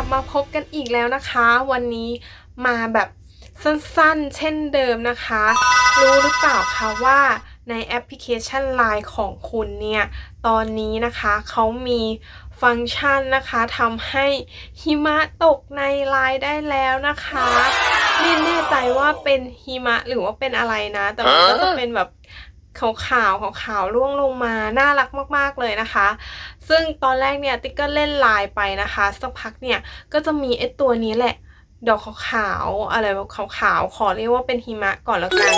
ับมาพบกันอีกแล้วนะคะ วันนี้มาแบบสั้นๆ เช่นเดิมนะคะ รู้หรือเปล่าคะว่าในแอปพลิเคชัน Line ของคุณเนี่ย ตอนนี้นะคะเขามีฟังก์ชันนะคะทำให้หิมะตกใน Line ได้แล้วนะคะไม่แน่ใจว่าเป็นหิมะหรือว่าเป็นอะไรนะ แต่มันก็จะเป็นแบบ ขาวขาวๆขาวร่วงลงมาน่ารักมากๆเลยนะคะ ซึ่งตอนแรกเนี่ยติ๊กก็เล่นไลน์ไปนะคะ สักพักเนี่ยก็จะมีไอ้ตัวนี้แหละ ดอกขาวๆอะไรแบบขาวๆขอเรียกว่าเป็นหิมะก่อนแล้วกัน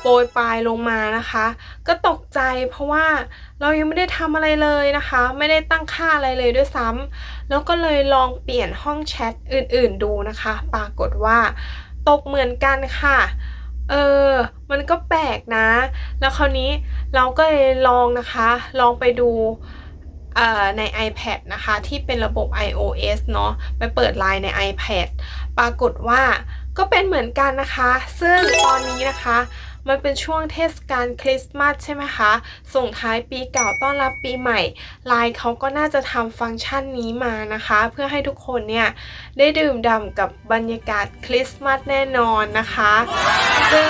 โปรยปลายลงมานะคะ ก็ตกใจเพราะว่าเรายังไม่ได้ทำอะไรเลยนะคะ ไม่ได้ตั้งค่าอะไรเลยด้วยซ้ำแล้วก็เลยลองเปลี่ยนห้องแชทอื่นๆดูนะคะ ปรากฏว่าตกเหมือนกันค่ะ เออ มันก็แปลกนะ แล้วคราวนี้เราก็เลยลองนะคะ ลองไปดูเอ่อใน iPad นะคะ ที่เป็นระบบ iOS เนาะไปเปิดไลน์ใน iPad ปรากฏว่าก็เป็นเหมือนกันนะคะ ซึ่งตอนนี้นะคะ มันเป็นช่วงเทศกาลคริสต์มาสใช่ไหมคะ ส่งท้ายปีเก่าต้อนรับปีใหม่ ไลน์เขาก็น่าจะทำฟังก์ชันนี้มานะคะ เพื่อให้ทุกคนเนี่ย ได้ดื่มด่ำกับบรรยากาศคริสต์มาสแน่นอนนะคะ ซึ่ง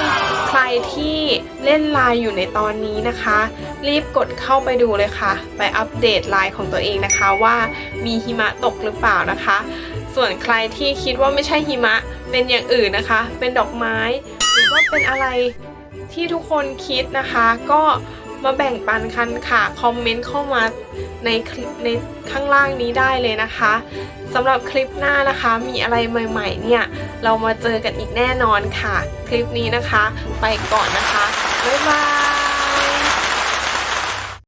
ใครที่เล่นไลน์อยู่ในตอนนี้นะคะ รีบกดเข้าไปดูเลยค่ะ ไปอัปเดตไลน์ของตัวเองนะคะว่ามีหิมะตกหรือเปล่านะคะ ส่วนใครที่คิดว่าไม่ใช่หิมะเป็นอย่างอื่นนะคะ เป็นดอกไม้ หรือว่าเป็นอะไร ที่ทุกคนคิดนะคะ ก็มาแบ่งปันกันค่ะ คอมเมนต์เข้ามาในคลิปในข้างล่างนี้ได้เลยนะคะสำหรับคลิปหน้านะคะ มีอะไรใหม่ๆ เนี่ย เรามาเจอกันอีกแน่นอนค่ะ คลิปนี้นะคะ ไปก่อนนะคะ บ๊ายบาย